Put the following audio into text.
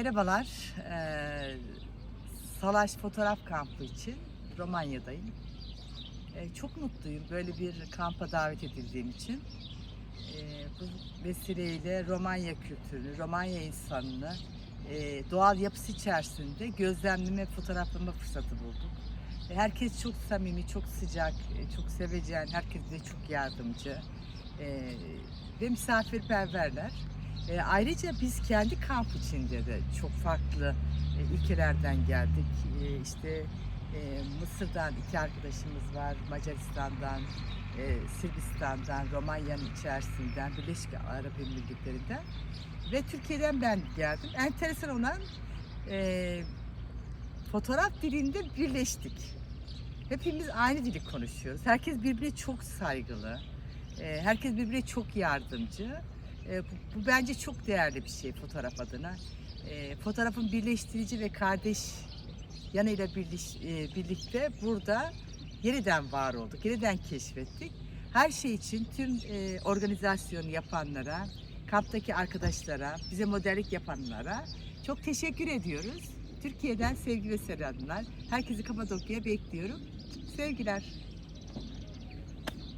Merhabalar. Ee, Salaş Fotoğraf Kampı için Romanya'dayım. Ee, çok mutluyum böyle bir kampa davet edildiğim için. Ee, bu vesileyle Romanya kültürünü, Romanya insanını e, doğal yapısı içerisinde gözlemleme, fotoğraflama fırsatı bulduk. E, Herkes çok samimi, çok sıcak, e, çok sevecen, herkes de çok yardımcı e, ve misafirperverler. E, ayrıca biz kendi kamp içinde de çok farklı e, ülkelerden geldik. E, işte e, Mısır'dan iki arkadaşımız var, Macaristan'dan, e, Sırbistan'dan, Romanya'nın içerisinden, Birleşik Arap Emirlikleri'nden ve Türkiye'den ben geldim. Enteresan olan e, fotoğraf dilinde birleştik. Hepimiz aynı dili konuşuyoruz. Herkes birbirine çok saygılı. E, herkes birbirine çok yardımcı. E, bu, bu bence çok değerli bir şey fotoğraf adına. E, fotoğrafın birleştirici ve kardeş yanıyla birleş, e, birlikte burada yeniden var olduk, yeniden keşfettik. Her şey için tüm e, organizasyonu yapanlara, kamptaki arkadaşlara, bize modellik yapanlara çok teşekkür ediyoruz. Türkiye'den sevgi ve selamlar. Herkesi Kapadokya'ya bekliyorum. Sevgiler.